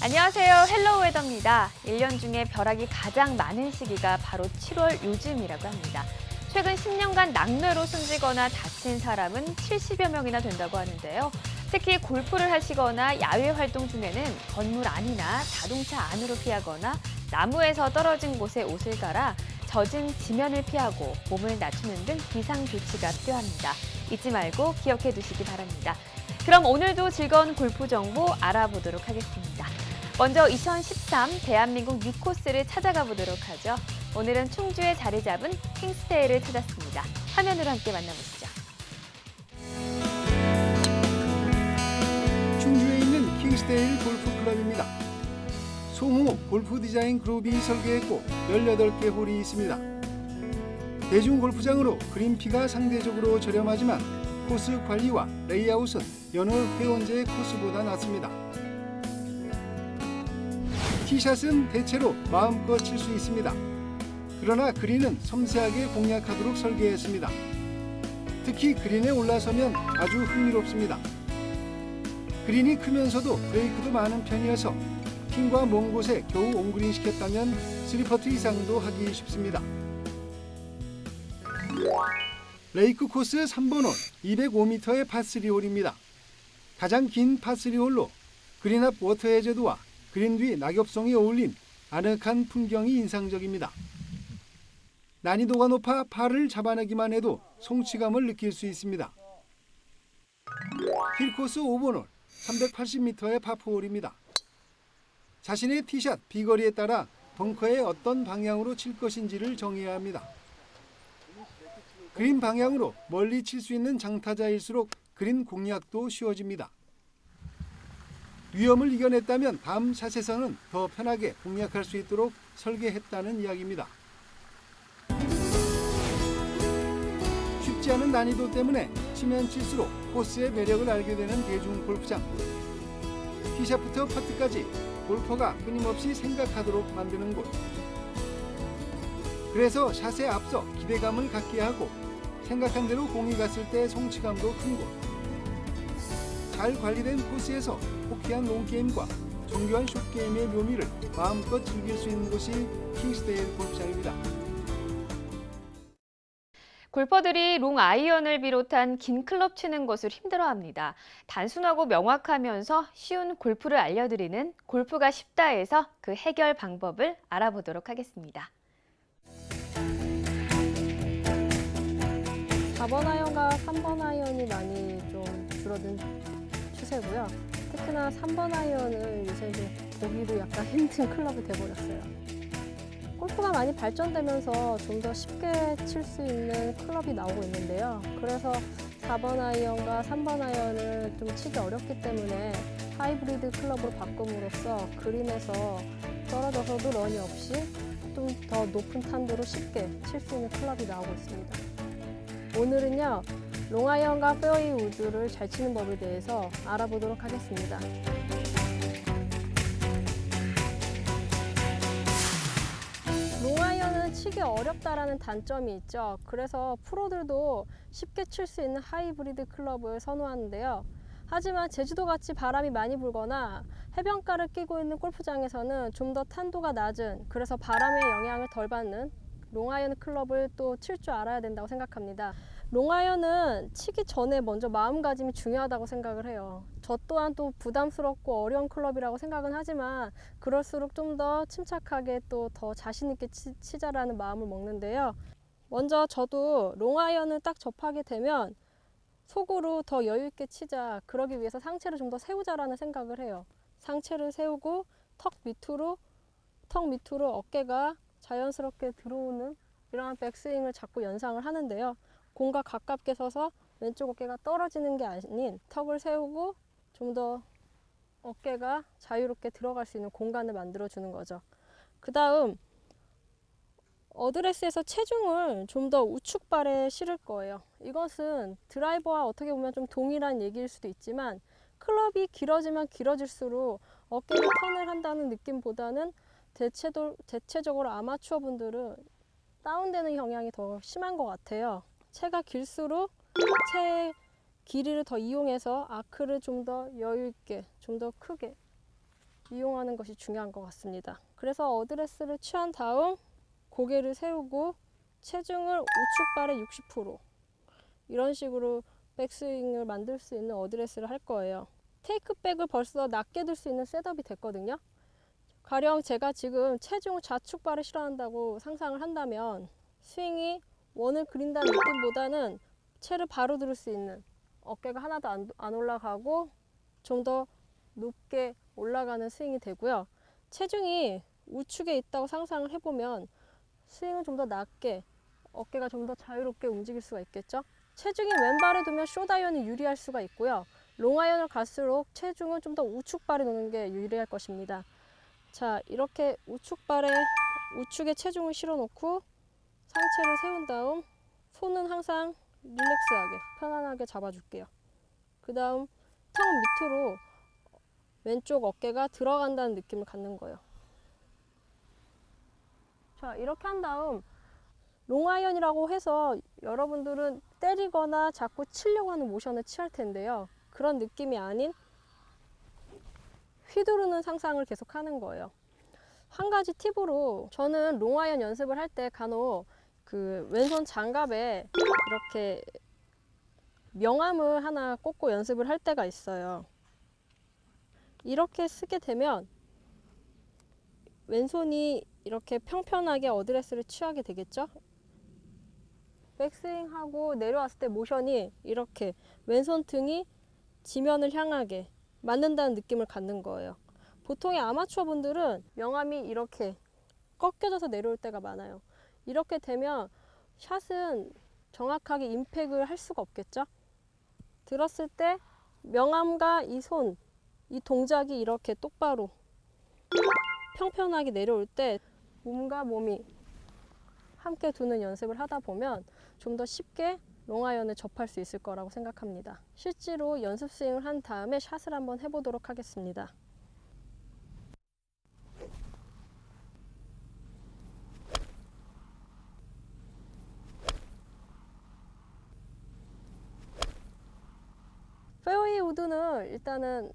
안녕하세요. 헬로우 웨더입니다. 1년 중에 벼락이 가장 많은 시기가 바로 7월 요즘이라고 합니다. 최근 10년간 낙뢰로 숨지거나 다친 사람은 70여 명이나 된다고 하는데요. 특히 골프를 하시거나 야외 활동 중에는 건물 안이나 자동차 안으로 피하거나 나무에서 떨어진 곳에 옷을 갈아 젖은 지면을 피하고 몸을 낮추는 등 비상 조치가 필요합니다. 잊지 말고 기억해 두시기 바랍니다. 그럼 오늘도 즐거운 골프 정보 알아보도록 하겠습니다. 먼저 2013 대한민국 6코스를 찾아가 보도록 하죠. 오늘은 충주에 자리 잡은 킹스테이를 찾았습니다. 화면으로 함께 만나보시죠. 충주에 있는 킹스데일 골프 클럽입니다. 송우 골프 디자인 그룹이 설계했고 18개 홀이 있습니다. 대중 골프장으로 그린피가 상대적으로 저렴하지만 코스 관리와 레이아웃은 여느 회원제의 코스보다 낫습니다. 티샷은 대체로 마음껏 칠 수 있습니다. 그러나 그린은 섬세하게 공략하도록 설계했습니다. 특히 그린에 올라서면 아주 흥미롭습니다. 그린이 크면서도 브레이크도 많은 편이어서 핀과 먼 곳에 겨우 온그린 시켰다면 3퍼트 이상도 하기 쉽습니다. 레이크 코스 3번 홀 205m의 파3 홀입니다. 가장 긴 파3 홀로 그린 앞 워터 해저드와 그린 뒤 낙엽송이 어울린 아늑한 풍경이 인상적입니다. 난이도가 높아 파를 잡아내기만 해도 성취감을 느낄 수 있습니다. 힐코스 5번 홀 380m의 파포홀입니다. 자신의 티샷 비거리에 따라 벙커에 어떤 방향으로 칠 것인지를 정해야 합니다. 그린 방향으로 멀리 칠 수 있는 장타자일수록 그린 공략도 쉬워집니다. 위험을 이겨냈다면 다음 샷에서는 더 편하게 공략할 수 있도록 설계했다는 이야기입니다. 쉽지 않은 난이도 때문에 치면 칠수록 코스의 매력을 알게 되는 대중 골프장. 티샷부터 퍼트까지 골퍼가 끊임없이 생각하도록 만드는 곳. 그래서 샷에 앞서 기대감을 갖게 하고 생각한 대로 공이 갔을 때 성취감도 큰 곳. 잘 관리된 코스에서 호쾌한 롱게임과 정교한 숏게임의 묘미를 마음껏 즐길 수 있는 곳이 킹스데일 골프장입니다. 골퍼들이 롱 아이언을 비롯한 긴 클럽 치는 것을 힘들어합니다. 단순하고 명확하면서 쉬운 골프를 알려드리는 골프가 쉽다에서 그 해결 방법을 알아보도록 하겠습니다. 4번 아이언과 3번 아이언이 많이 좀 줄어든 추세고요. 특히나 3번 아이언을 요새 이제 보기도 약간 힘든 클럽이 돼버렸어요. 골프가 많이 발전되면서 좀 더 쉽게 칠 수 있는 클럽이 나오고 있는데요. 그래서 4번 아이언과 3번 아이언을 좀 치기 어렵기 때문에 하이브리드 클럽으로 바꿈으로써 그린에서 떨어져서도 런이 없이 좀 더 높은 탄도로 쉽게 칠 수 있는 클럽이 나오고 있습니다. 오늘은요 롱아이언과 페어웨이 우드를 잘 치는 법에 대해서 알아보도록 하겠습니다. 롱아이언은 치기 어렵다라는 단점이 있죠. 그래서 프로들도 쉽게 칠 수 있는 하이브리드 클럽을 선호하는데요. 하지만 제주도같이 바람이 많이 불거나 해변가를 끼고 있는 골프장에서는 좀 더 탄도가 낮은 그래서 바람의 영향을 덜 받는 롱아이언 클럽을 또 칠 줄 알아야 된다고 생각합니다. 롱아이언은 치기 전에 먼저 마음가짐이 중요하다고 생각을 해요. 저 또한 또 부담스럽고 어려운 클럽이라고 생각은 하지만 그럴수록 좀 더 침착하게 또 더 자신있게 치, 치자라는 마음을 먹는데요. 먼저 저도 롱아이언을 딱 접하게 되면 속으로 더 여유있게 치자. 그러기 위해서 상체를 좀 더 세우자라는 생각을 해요. 상체를 세우고 턱 밑으로, 턱 밑으로 어깨가 자연스럽게 들어오는 이러한 백스윙을 자꾸 연상을 하는데요. 공과 가깝게 서서 왼쪽 어깨가 떨어지는 게 아닌 턱을 세우고 좀 더 어깨가 자유롭게 들어갈 수 있는 공간을 만들어 주는 거죠. 그 다음 어드레스에서 체중을 좀 더 우측 발에 실을 거예요. 이것은 드라이버와 어떻게 보면 좀 동일한 얘기일 수도 있지만 클럽이 길어지면 길어질수록 어깨가 턴을 한다는 느낌보다는 대체도, 대체적으로 아마추어 분들은 다운되는 경향이 더 심한 것 같아요. 채가 길수록 채의 길이를 더 이용해서 아크를 좀 더 여유 있게, 좀 더 크게 이용하는 것이 중요한 것 같습니다. 그래서 어드레스를 취한 다음 고개를 세우고 체중을 우측발에 60% 이런 식으로 백스윙을 만들 수 있는 어드레스를 할 거예요. 테이크백을 벌써 낮게 들 수 있는 셋업이 됐거든요. 가령 제가 지금 체중을 좌측발에 실어한다고 상상을 한다면 스윙이 원을 그린다는 느낌보다는 채를 바로 들을 수 있는 어깨가 하나도 안, 안 올라가고 좀 더 높게 올라가는 스윙이 되고요. 체중이 우측에 있다고 상상을 해보면 스윙은 좀 더 낮게 어깨가 좀 더 자유롭게 움직일 수가 있겠죠. 체중이 왼발에 두면 숏아이언이 유리할 수가 있고요. 롱아이언을 갈수록 체중은 좀 더 우측발에 놓는 게 유리할 것입니다. 자, 이렇게 우측발에 우측에 체중을 실어 놓고 상체를 세운 다음 손은 항상 릴렉스하게 편안하게 잡아줄게요. 그 다음 턱 밑으로 왼쪽 어깨가 들어간다는 느낌을 갖는 거예요. 자, 이렇게 한 다음 롱아이언이라고 해서 여러분들은 때리거나 자꾸 치려고 하는 모션을 취할 텐데요. 그런 느낌이 아닌 휘두르는 상상을 계속 하는 거예요. 한 가지 팁으로 저는 롱아이언 연습을 할 때 간혹 그 왼손 장갑에 이렇게 명암을 하나 꽂고 연습을 할 때가 있어요. 이렇게 쓰게 되면 왼손이 이렇게 평평하게 어드레스를 취하게 되겠죠? 백스윙하고 내려왔을 때 모션이 이렇게 왼손 등이 지면을 향하게 맞는다는 느낌을 갖는 거예요. 보통의 아마추어 분들은 명암이 이렇게 꺾여져서 내려올 때가 많아요. 이렇게 되면 샷은 정확하게 임팩을 할 수가 없겠죠? 들었을 때 명암과 이 손, 이 동작이 이렇게 똑바로 평평하게 내려올 때 몸과 몸이 함께 두는 연습을 하다 보면 좀 더 쉽게 롱아이언을 접할 수 있을 거라고 생각합니다. 실제로 연습 스윙을 한 다음에 샷을 한번 해보도록 하겠습니다. 우드는 일단은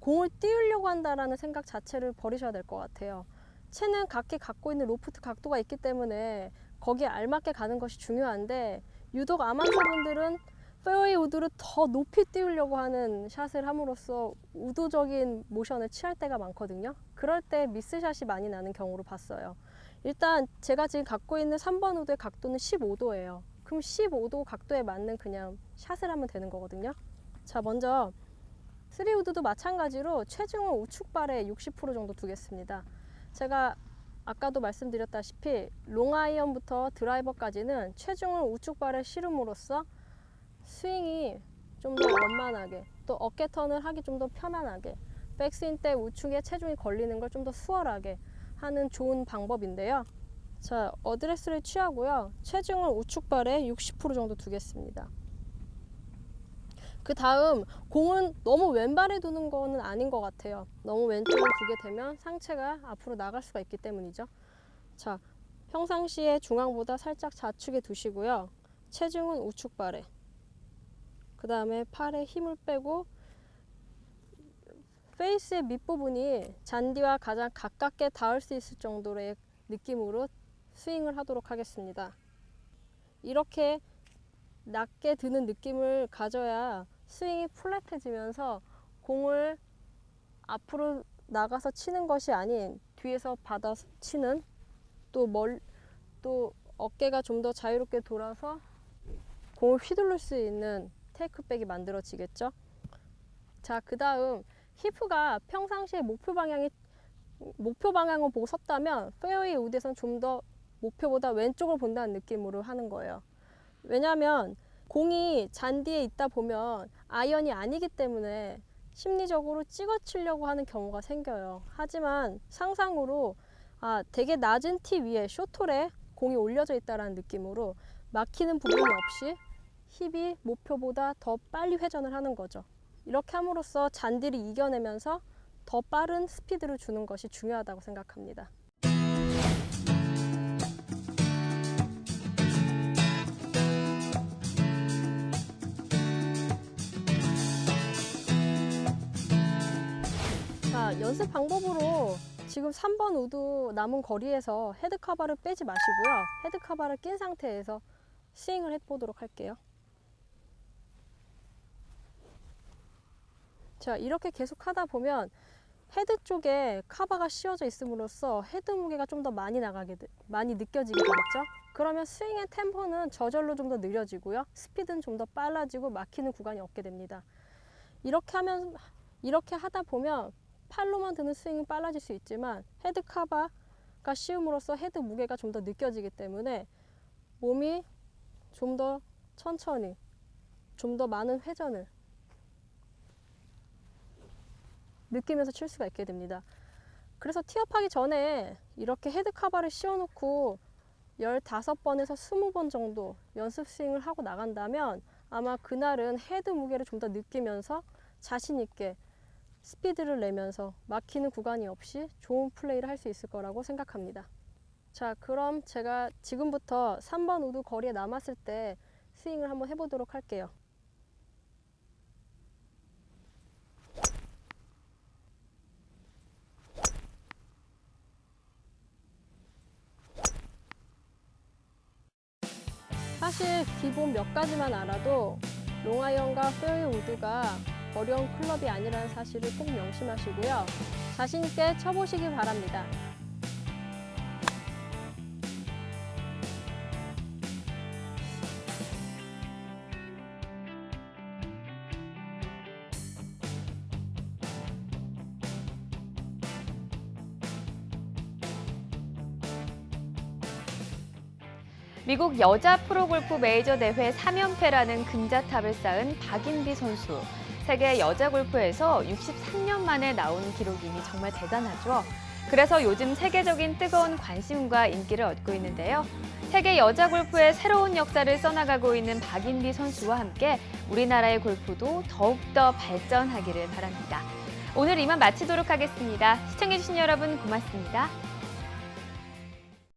공을 띄우려고 한다라는 생각 자체를 버리셔야 될 것 같아요. 채는 각기 갖고 있는 로프트 각도가 있기 때문에 거기에 알맞게 가는 것이 중요한데 유독 아마추어 분들은 페어웨이 우드를 더 높이 띄우려고 하는 샷을 함으로써 우도적인 모션을 취할 때가 많거든요. 그럴 때 미스샷이 많이 나는 경우로 봤어요. 일단 제가 지금 갖고 있는 3번 우드의 각도는 15도예요. 그럼 15도 각도에 맞는 그냥 샷을 하면 되는 거거든요. 자, 먼저 3우드도 마찬가지로 체중을 우측발에 60% 정도 두겠습니다. 제가 아까도 말씀드렸다시피 롱아이언부터 드라이버까지는 체중을 우측발에 실음으로써 스윙이 좀 더 원만하게 또 어깨 턴을 하기 좀 더 편안하게 백스윙 때 우측에 체중이 걸리는 걸 좀 더 수월하게 하는 좋은 방법인데요. 자, 어드레스를 취하고요. 체중을 우측발에 60% 정도 두겠습니다. 그 다음 공은 너무 왼발에 두는 거는 아닌 것 같아요. 너무 왼쪽을 두게 되면 상체가 앞으로 나갈 수가 있기 때문이죠. 자, 평상시에 중앙보다 살짝 좌측에 두시고요. 체중은 우측 발에. 그 다음에 팔에 힘을 빼고 페이스의 밑부분이 잔디와 가장 가깝게 닿을 수 있을 정도의 느낌으로 스윙을 하도록 하겠습니다. 이렇게 낮게 드는 느낌을 가져야 스윙이 플랫해지면서 공을 앞으로 나가서 치는 것이 아닌 뒤에서 받아 치는 또 멀 또 어깨가 좀 더 자유롭게 돌아서 공을 휘둘릴 수 있는 테이크백이 만들어지겠죠. 자, 그 다음 히프가 평상시에 목표 방향이 목표 방향을 보고 섰다면 페어웨이 우드에서는 좀더 목표보다 왼쪽을 본다는 느낌으로 하는 거예요. 왜냐하면 공이 잔디에 있다 보면 아이언이 아니기 때문에 심리적으로 찍어치려고 하는 경우가 생겨요. 하지만 상상으로 아 되게 낮은 티 위에 쇼톨에 공이 올려져 있다라는 느낌으로 막히는 부분이 없이 힙이 목표보다 더 빨리 회전을 하는 거죠. 이렇게 함으로써 잔디를 이겨내면서 더 빠른 스피드를 주는 것이 중요하다고 생각합니다. 자, 연습 방법으로 지금 3번 우드 남은 거리에서 헤드 카바를 빼지 마시고요. 헤드 카바를 낀 상태에서 스윙을 해보도록 할게요. 자, 이렇게 계속 하다 보면 헤드 쪽에 카바가 씌워져 있음으로써 헤드 무게가 좀 더 많이 나가게, 돼- 많이 느껴지게 되겠죠? 그러면 스윙의 템포는 저절로 좀 더 느려지고요. 스피드는 좀 더 빨라지고 막히는 구간이 없게 됩니다. 이렇게 하면, 이렇게 하다 보면 팔로만 드는 스윙은 빨라질 수 있지만 헤드 카바가 씌움으로써 헤드 무게가 좀 더 느껴지기 때문에 몸이 좀 더 천천히, 좀 더 많은 회전을 느끼면서 칠 수가 있게 됩니다. 그래서 티업하기 전에 이렇게 헤드 카바를 씌워놓고 15번에서 20번 정도 연습 스윙을 하고 나간다면 아마 그날은 헤드 무게를 좀 더 느끼면서 자신 있게 스피드를 내면서 막히는 구간이 없이 좋은 플레이를 할 수 있을 거라고 생각합니다. 자, 그럼 제가 지금부터 3번 우드 거리에 남았을 때 스윙을 한번 해보도록 할게요. 사실 기본 몇 가지만 알아도 롱아이언과 페어웨이 우드가 어려운 클럽이 아니라는 사실을 꼭 명심하시고요. 자신 있게 쳐보시기 바랍니다. 미국 여자 프로골프 메이저 대회 3연패라는 금자탑을 쌓은 박인비 선수. 세계 여자 골프에서 63년 만에 나온 기록이니 정말 대단하죠. 그래서 요즘 세계적인 뜨거운 관심과 인기를 얻고 있는데요. 세계 여자 골프의 새로운 역사를 써나가고 있는 박인비 선수와 함께 우리나라의 골프도 더욱더 발전하기를 바랍니다. 오늘 이만 마치도록 하겠습니다. 시청해주신 여러분 고맙습니다.